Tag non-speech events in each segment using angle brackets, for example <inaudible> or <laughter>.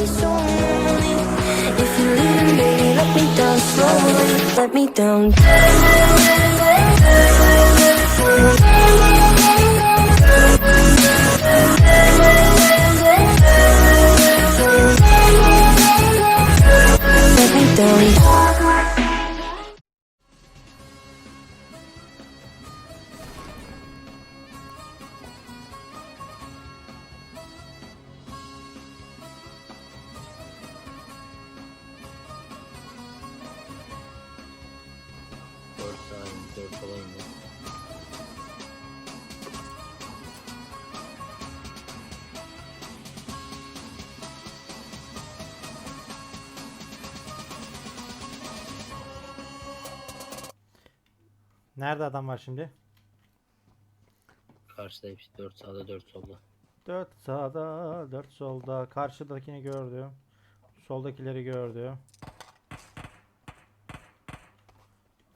If you're leaving, baby, let me down slowly. Let me down. Olayım mı? Nerede adam var şimdi? Karşıda hepsi dört sağda dört solda. 4 sağda, 4 solda. Karşıdakini gördüm. Soldakileri gördüm.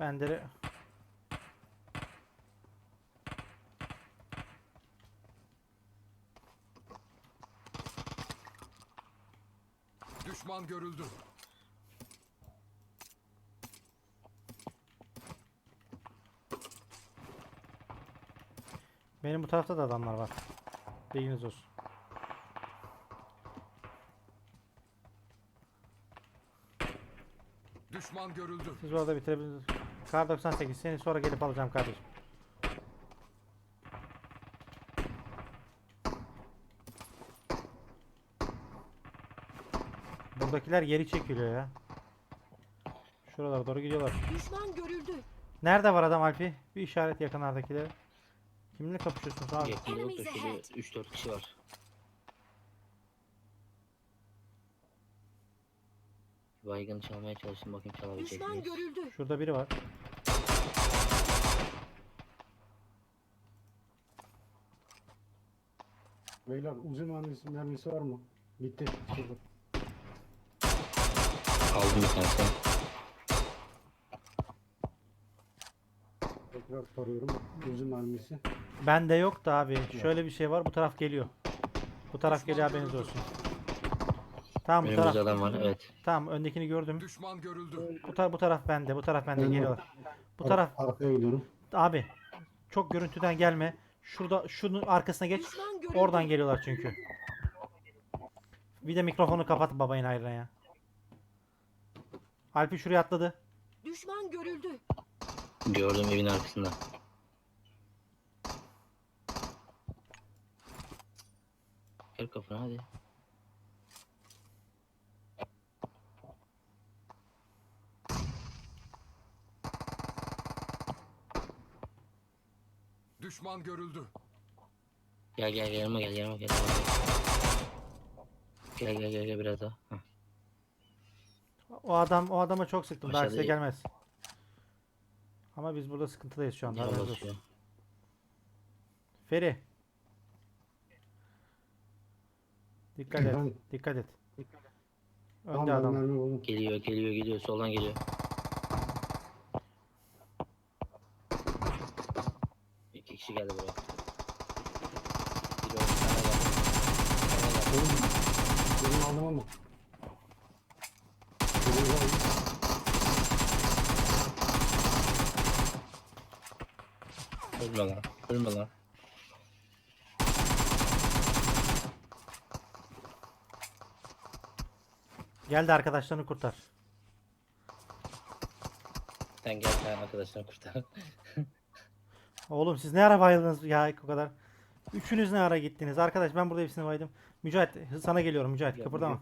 Ben de Düşman görüldü. benim bu tarafta da adamlar var. Bilginiz olsun. Düşman görüldü. Siz orada bitirebilirsiniz. Kar 98 seni sonra gelip alacağım kardeşim. Buradakiler geri çekiliyor ya. Şuralara doğru gidiyorlar. Düşman görüldü. Nerede var adam Alfi? Bir işaret yakınlardakileri. Kiminle kapışıyorsunuz abi? Yakında yok da Enemies şöyle ahead. 3-4 kişi var. Baygın çalmaya çalıştım bakayım çalabilecek Düşman miyiz? görüldü. Şurada biri var. Beyler uzun mermisi, mermisi var mı? Bitti. Şurada. Bir tanesini. Tekrar soruyorum. Uzun mermisi. Bende yok da abi. Şöyle bir şey var. Bu taraf geliyor. Bu taraf geliyor haberiniz olsun. Tamam bu Önümüzde taraf. adam var evet. Tamam öndekini gördüm. Düşman görüldü. Bu, tar bu taraf bende. Bu taraf bende Ben- geliyorlar. Bu Ar- taraf Arkaya gidiyorum. abi. Çok görüntüden gelme. Şurada şunun arkasına geç. Oradan geliyorlar çünkü. Bir de mikrofonu kapat babayın hayrına ya. Alpi şuraya atladı. Düşman görüldü. Gördüm evin arkasında. Gel kafana hadi. Düşman görüldü. Gel gel gel yanıma gel yanıma gel. yanıma gel. Gel gel gel gel biraz daha. Heh. O adam o adama çok sıktım. Daha Aşağıda size iyi. gelmez. Ama biz burada sıkıntıdayız şu anda. Haberiniz olsun. Feri. Dikkat et. Efendim? Dikkat et. Tamam Önde ben adam. mermi buldum. Geliyor geliyor geliyor soldan geliyor. İki kişi geldi buraya. Biri orada, bir tane var. Bir tane var. Benim aldım ama. Benim aldım. Ölme lan. Ölme lan. Gel de arkadaşlarını kurtar. Sen gel sen arkadaşlarını kurtar. <laughs> Oğlum siz ne ara bayıldınız ya o kadar. Üçünüz ne ara gittiniz? Arkadaş ben burada hepsini baydım. Mücahit sana geliyorum Mücahit kıpırdama.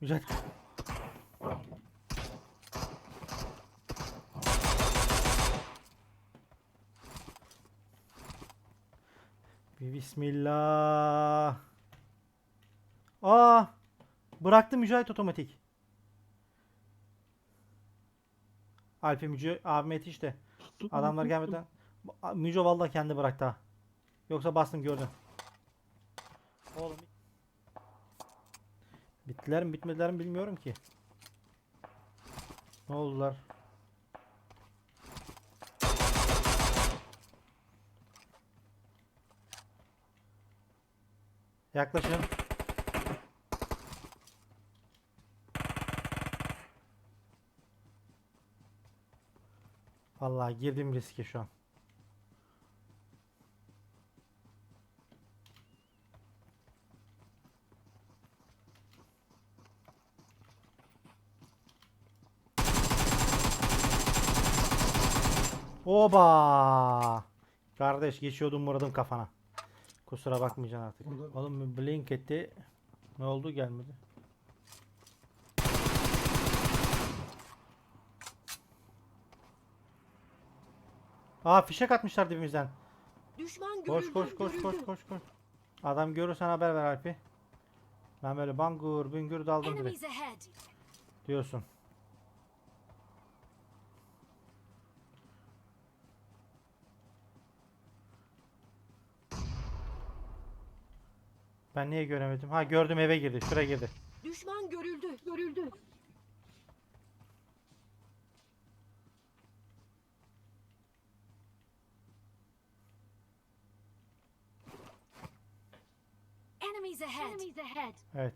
Mücahit. Bir bismillah. Aa! Bıraktı Mücahit otomatik. Alpi Mücahit abime yetiş de. Adamlar gelmeden. Müco vallahi kendi bıraktı ha. Yoksa bastım gördüm. Oğlum. Bittiler mi bitmediler mi bilmiyorum ki. Ne oldular? Yaklaşın. Vallahi girdim riske şu an. Oba! Kardeş geçiyordum vurdum kafana. Kusura bakmayacaksın artık. Burada- Oğlum blink etti. Ne oldu gelmedi. Aa fişek atmışlar dibimizden. Düşman Koş görüldü. koş koş koş koş koş. Adam görürsen haber ver Alpi. Ben böyle bangur büngür daldım direkt diyorsun. Ben niye göremedim? Ha gördüm eve girdi. Şuraya girdi. Düşman görüldü. Görüldü. Enemies ahead. Enemies ahead. Evet.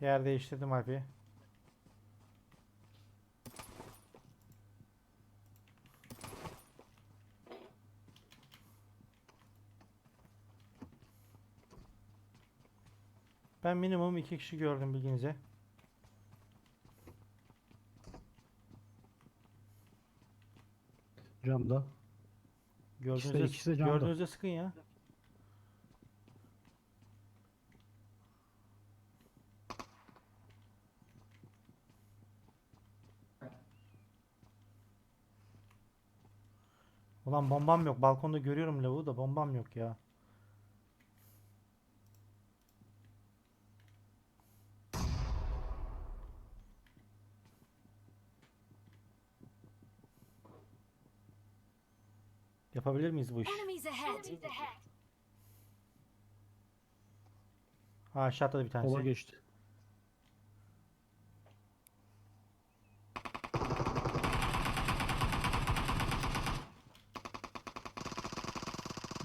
Yer değiştirdim Alpi. Ben minimum iki kişi gördüm bilginize. Camda. Gördüğünüzde, ikisi de camda. gördüğünüzde sıkın ya. Ulan bombam yok. Balkonda görüyorum lavuğu da bombam yok ya. Yapabilir miyiz bu işi? Ha aşağı atladı bir tanesi. Sola geçti.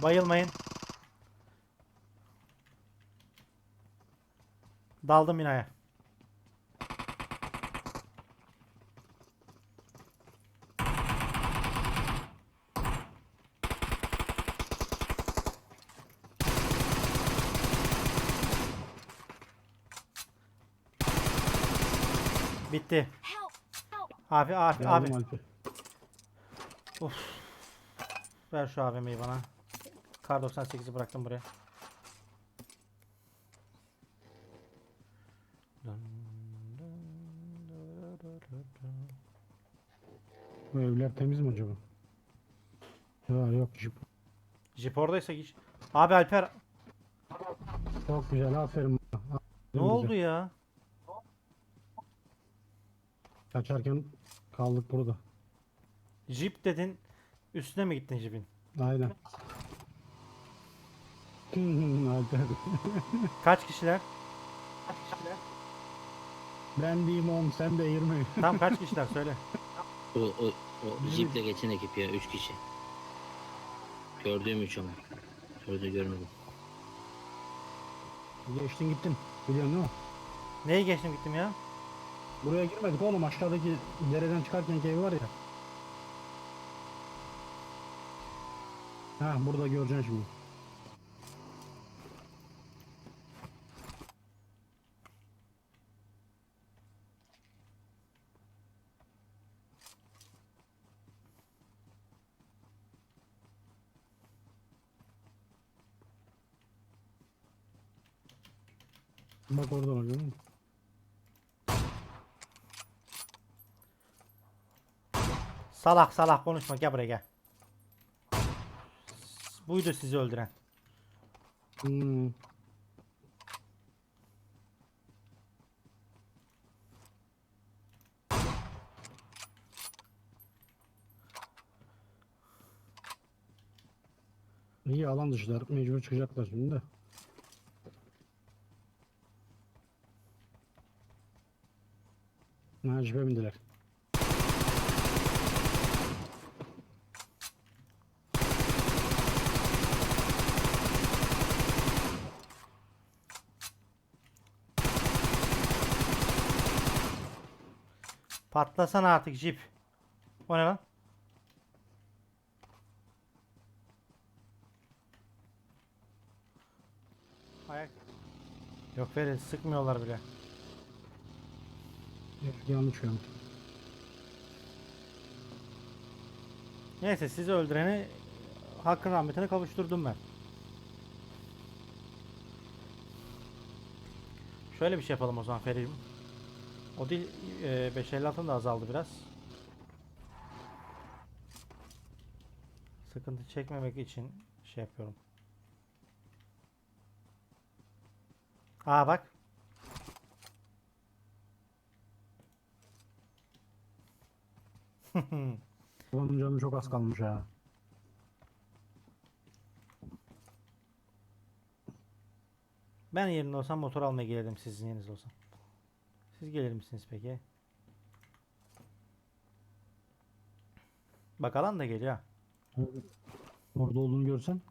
Bayılmayın. Daldım binaya. Help. Abi abi abi. Alpi. Ver şu AVM'yi bana. Kar 98'i bıraktım buraya. Bu evler temiz mi acaba? Ya yok jip. Jip oradaysa geç. Abi Alper Çok güzel aferin. ne Aferin oldu ya? Kaçarken kaldık burada. Jip dedin. Üstüne mi gittin jipin? Aynen. <laughs> Alper. Kaç kişiler? ben diyeyim 10 sen de 20. Tam kaç kişiler söyle. O, o, o jiple geçen ekip ya 3 kişi. Gördüğüm 3 ama. Şurada görmedim. Geçtin gittin. Biliyorsun değil mi? Neyi geçtim gittim ya? Buraya girmedik oğlum aşağıdaki dereden çıkarken ev var ya. Ha burada göreceksin şimdi. Bak orada var görüyor musun? Salak salak konuşma gel buraya gel. Buydu sizi öldüren. Hmm. İyi alan dışılar. Mecbur çıkacaklar şimdi de. Ha jipe bindiler. Patlasana artık jip. O ne lan? Ayak. Yok Ferit sıkmıyorlar bile. Yanlış yöntem. Neyse sizi öldüreni hakkın rahmetine kavuşturdum ben. Şöyle bir şey yapalım o zaman Ferit'im. O değil e, 556'ın da azaldı biraz. Sıkıntı çekmemek için şey yapıyorum. Aa bak. <laughs> Onun canı çok az kalmış ha. Ben yerinde olsam motor almaya gelirdim sizin yerinizde olsam. Siz gelir misiniz peki? Bak alan da geliyor. Orada olduğunu görsen.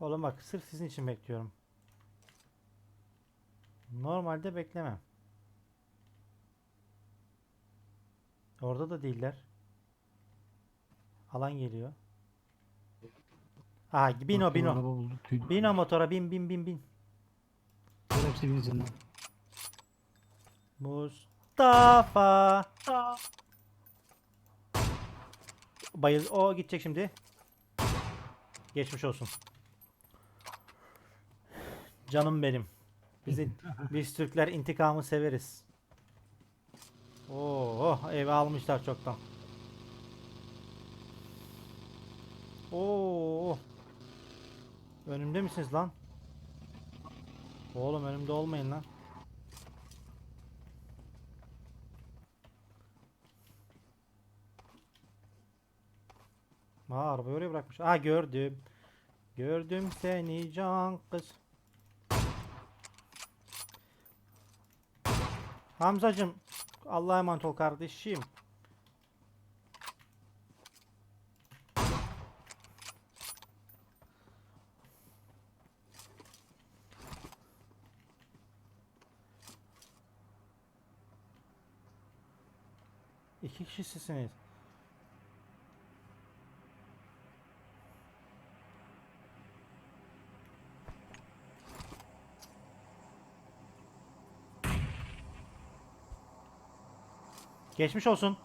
Oğlum bak sırf sizin için bekliyorum. Normalde beklemem. Orada da değiller. Alan geliyor. Aha bin o bin o. Tüy- Bin o motora bin bin bin bin. Hepsi binsin. Mustafa. Bayıl o gidecek şimdi. Geçmiş olsun. Canım benim. Bizi <laughs> biz Türkler intikamı severiz. Oo, evi almışlar çoktan. Oo. Önümde misiniz lan? Oğlum önümde olmayın lan. Aa arabayı oraya bırakmış. Aa gördüm. Gördüm seni can kız. Hamzacım Allah'a emanet ol kardeşim. İki kişisiniz. Geçmiş olsun.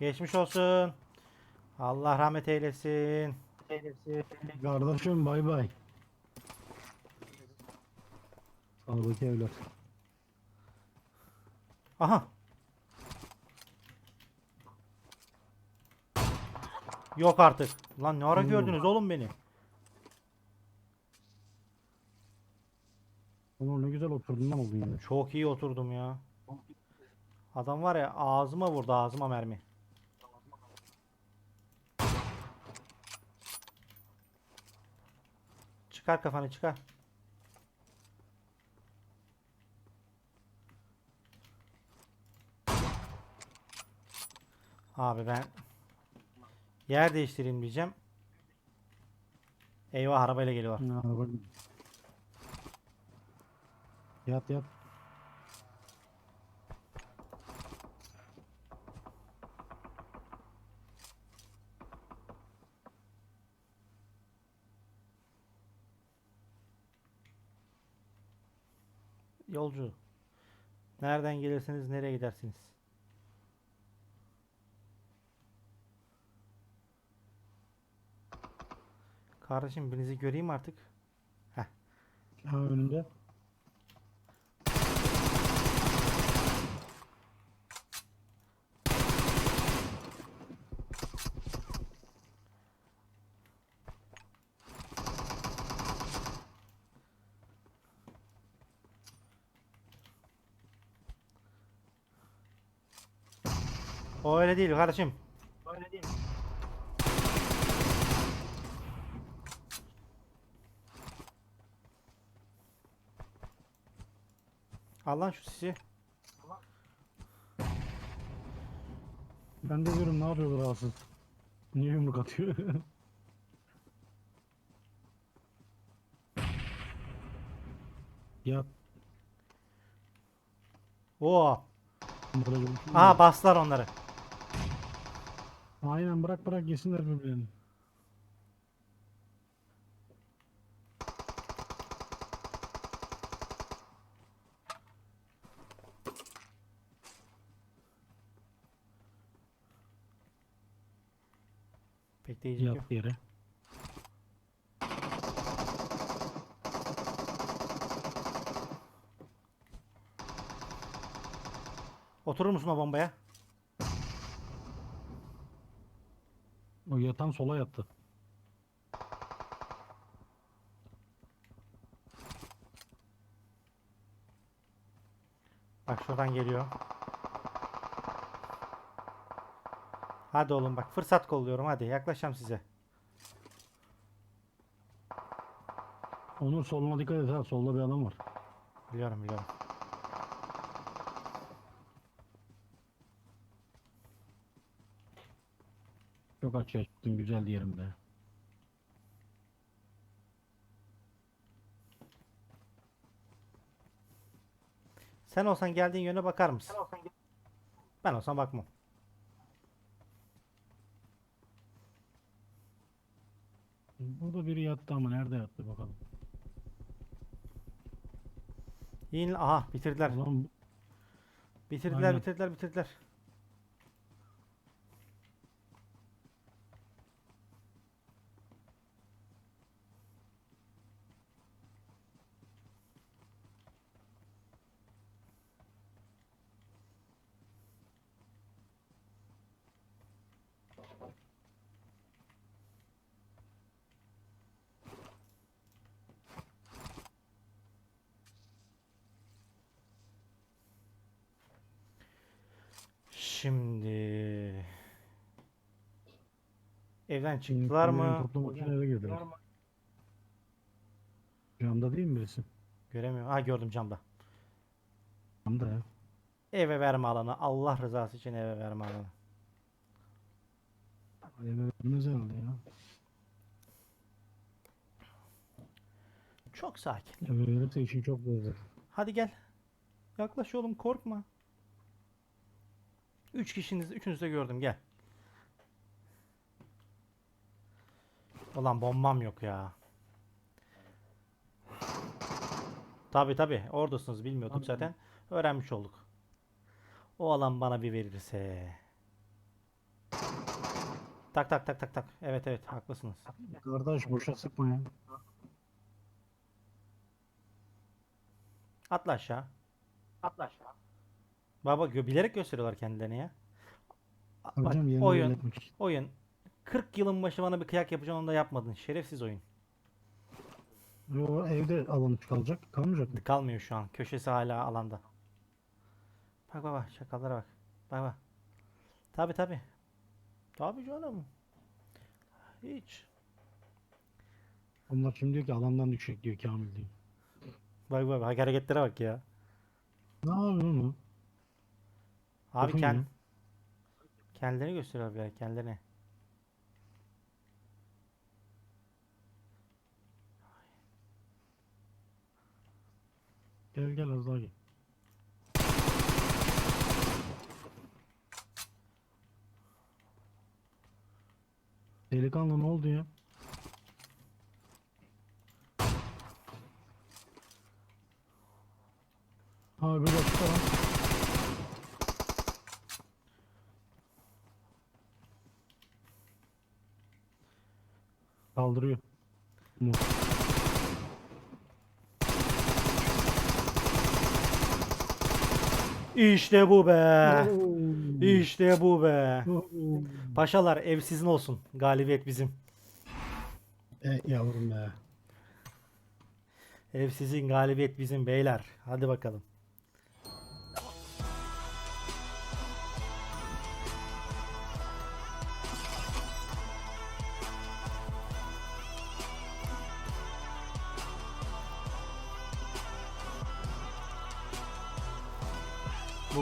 Geçmiş olsun. Allah rahmet eylesin. Kardeşim bay bay. Sağdaki evler. Aha. Yok artık. Lan ne ara Hmm. gördünüz oğlum beni? Oğlum ne güzel oturdun lan oldun ya. Çok iyi oturdum ya. Adam var ya ağzıma vurdu ağzıma mermi. Çıkar kafanı çıkar. Abi ben yer değiştireyim diyeceğim. Eyvah arabayla geliyorlar. Ya bak. Yat yat. Yolcu. Nereden gelirsiniz, nereye gidersiniz? Kardeşim birinizi göreyim artık. Ha önünde. O öyle değil kardeşim. Al lan şu sisi. Ben de diyorum ne yapıyor bu rahatsız? Niye yumruk atıyor? <laughs> ya Oo. Aha bastılar onları. Aynen bırak bırak yesinler birbirlerini. Pek de yiyecek yok. Yat yere. Oturur musun o bombaya? O yatan sola yattı. Bak şuradan geliyor. Hadi oğlum bak fırsat kolluyorum hadi yaklaşacağım size. Onur soluna dikkat et ha. Solda bir adam var. Biliyorum biliyorum. Çok açığa çıktın güzel yerimde. Sen olsan geldiğin yöne bakar mısın? Ben olsam bakmam. Burada biri yattı ama nerede yattı bakalım. Yiyin aha bitirdiler. Ulan Bitirdiler Aynen. bitirdiler bitirdiler. Şimdi evden çıktılar mı? Toplamak için eve girdiler. Camda değil mi birisi? Göremiyorum. Ha gördüm camda. Camda ya. Eve verme alanı. Allah rızası için eve verme alanı. Eve vermez herhalde ya. Çok sakin. Eve verirse için çok bozulur. Hadi gel. Yaklaş oğlum korkma. Üç kişiniz, üçünüzü de gördüm gel. Ulan bombam yok ya. Tabi tabi oradasınız bilmiyorduk zaten. Öğrenmiş olduk. O alan bana bir verirse. Tak tak tak tak tak. Evet evet haklısınız. Kardeş boşa sıkma ya. Atla aşağı. Atla aşağı. Baba gö- bilerek gösteriyorlar kendilerini ya. Bak Hocam yerini oyun, belirtmek için. oyun. 40 yılın başı bana bir kıyak yapacaksın onu da yapmadın. Şerefsiz oyun. O evde alanı kalacak. Kalmayacak mı? Kalmıyor şu an. Köşesi hala alanda. Bak bak şakalara bak. Bak bak. Tabi tabi. Tabi canım. Hiç. Onlar şimdi diyor ki alandan düşecek diyor Kamil diyor. Bak bak bak hareketlere bak ya. Ne yapıyorsun onu? Abi Bakın kend ya. kendilerini gösteriyor bir kendilerini. Gel gel az daha gel. Delikanlı ne oldu ya? Ha başka lan. Kaldırıyor. Mu. İşte bu be. İşte bu be. Paşalar ev sizin olsun. Galibiyet bizim. E, yavrum be. Ev sizin, galibiyet bizim beyler. Hadi bakalım.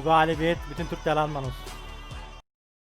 Bu galibiyet bütün Türk delandan olsun.